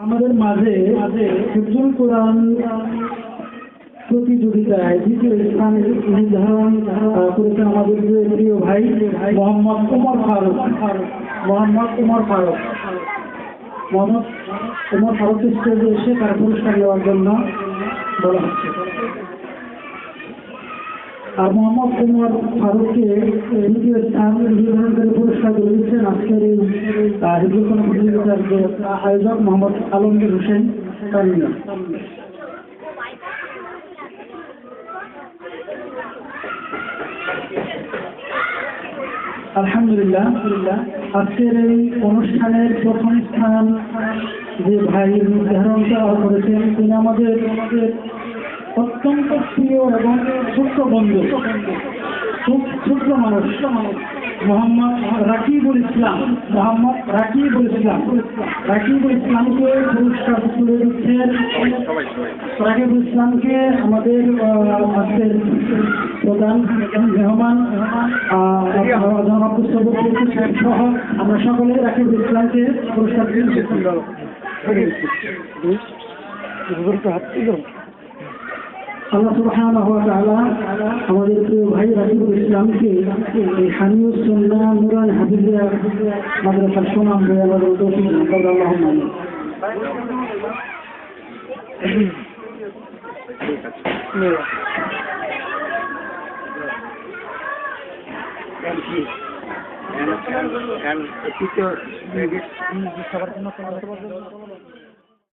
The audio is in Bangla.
আমাদের মাঝে হিফজুল কোরআন প্রতিযোগিতায় দ্বিতীয় স্থানে নির্ধারণ করেছেন আমাদের প্রিয় ভাই মোহাম্মদ উমর ফারুক। মোহাম্মদ উমর ফারুক। মোহাম্মদ উমর ফারুক স্টেজে এসে তার পুরস্কার নেওয়ার জন্য বলা হচ্ছে। আর মোহাম্মদ কুমার ফারুককে দ্বিতীয় স্থান নির্ধারণ করে পুরস্কার তুলে দিচ্ছেন আজকের এই আহ, হিন্দু কোন প্রতিযোগিতার যে আয়োজক মোহাম্মদ আলমগীর হোসেন তামিয়া আলহামদুলিল্লাহ আজকের এই অনুষ্ঠানের প্রথম স্থান যে ভাই নির্ধারণ করা করেছেন তিনি আমাদের অত্যন্ত প্রিয় এবং ছোট্ট বন্ধু ছোট্ট মানুষ মোহাম্মদ রাকিবুল ইসলাম মোহাম্মদ রাকিবুল ইসলাম রাকিবুল ইসলামকে পুরস্কার তুলে দিচ্ছেন রাকিবুল ইসলামকে আমাদের আজকের প্রধান মেহমান সহ আমরা সকলে রাকিবুল ইসলামকে পুরস্কার দিচ্ছি আল্লাহ তাআলা আমাদের প্রিয় ভাই রাকিবুল ইসলামকে এই হানিউস সুন্নাহ নুরান হাফিজিয়া মাদ্রাসার সুনাম বয়ে আমাদের তৌফিক দান করুন আল্লাহুম্মা আমিন। and, and, and, and,